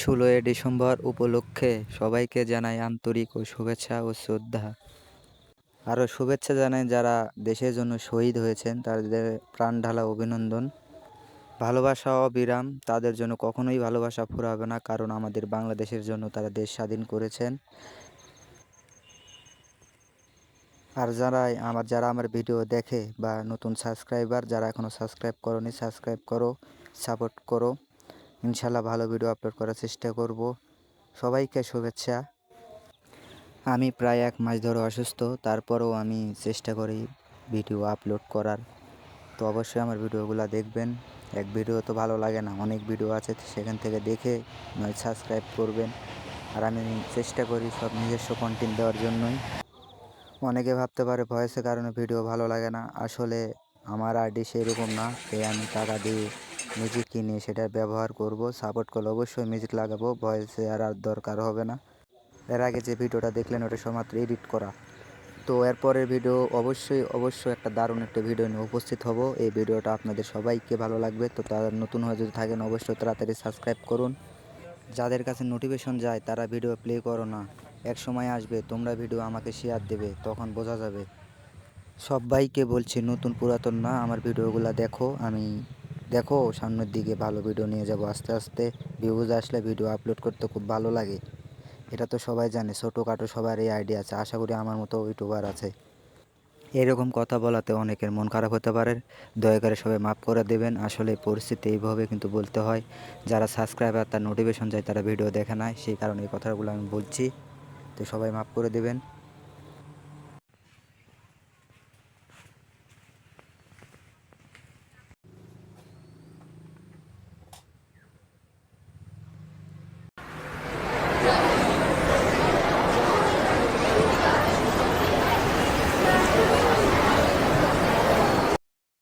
ষোলোই ডিসেম্বর উপলক্ষে সবাইকে জানাই আন্তরিক ও শুভেচ্ছা ও শ্রদ্ধা। আরও শুভেচ্ছা জানাই যারা দেশের জন্য শহীদ হয়েছেন, তাদের প্রাণ ঢালা অভিনন্দন। ভালোবাসা অবিরাম তাদের জন্য কখনোই ভালোবাসা ফুরাবে না, কারণ আমাদের বাংলাদেশের জন্য তারা দেশ স্বাধীন করেছেন। আর যারা আমার যারা আমার ভিডিও দেখে বা নতুন সাবস্ক্রাইবার, যারা এখনও সাবস্ক্রাইব করনি, সাবস্ক্রাইব করো, সাপোর্ট করো। ইনশাল্লাহ ভালো ভিডিও আপলোড করার চেষ্টা করব। সবাইকে শুভেচ্ছা। আমি প্রায় এক মাস ধরে অসুস্থ, তারপরেও আমি চেষ্টা করি ভিডিও আপলোড করার। তো অবশ্যই আমার ভিডিওগুলো দেখবেন। এক ভিডিও তো ভালো লাগে না, অনেক ভিডিও আছে সেখান থেকে দেখে নয় সাবস্ক্রাইব করবেন। আর আমি চেষ্টা করি সব নিজস্ব কন্টেন্ট দেওয়ার জন্যই। অনেকে ভাবতে পারে ভয়েসের কারণে ভিডিও ভালো লাগে না। আসলে আমার আইডি সেরকম না তাই আমি টাকা দিয়ে মিউজিক কিনে সেটা ব্যবহার করব সাপোর্ট করলে অবশ্যই মিউজিক লাগাবো ভয়েসে আর আর দরকার হবে না। এর আগে যে ভিডিওটা দেখলেন ওটা সমাত্র এডিট করা। তো এরপরের ভিডিও অবশ্যই অবশ্যই একটা দারুণ একটা ভিডিও নিয়ে উপস্থিত হব। এই ভিডিওটা আপনাদের সবাইকে ভালো লাগবে। তো তারা নতুন হয়ে যদি থাকেন, অবশ্যই তাড়াতাড়ি সাবস্ক্রাইব করুন। যাদের কাছে নোটিফিকেশন যায়, তারা ভিডিও প্লে করো না। এক সময় আসবে, তোমরা ভিডিও আমাকে শেয়ার দেবে, তখন বোঝা যাবে। সবাইকে বলছি, নতুন পুরাতন না, আমার ভিডিওগুলো দেখো। আমি দেখো, সামনের দিকে ভালো ভিডিও নিয়ে যাব। আস্তে আস্তে ভিউজ আসলে ভিডিও আপলোড করতে খুব ভালো লাগে। এটা তো সবাই জানে, ছোটোখাটো সবার এই আইডিয়া আছে। আশা করি আমার মতো ইউটিউবার আছে। এরকম কথা বলাতে অনেকের মন খারাপ হতে পারে। দয়া করে সবাই মাফ করে দেবেন। আসলে পরিস্থিতি এইভাবে কিন্তু বলতে হয়। যারা সাবস্ক্রাইবার তার নোটিফিকেশন যায় তারা ভিডিও দেখে না সেই কারণে এই কথাগুলো আমি বলছি। তো সবাই মাফ করে দেবেন।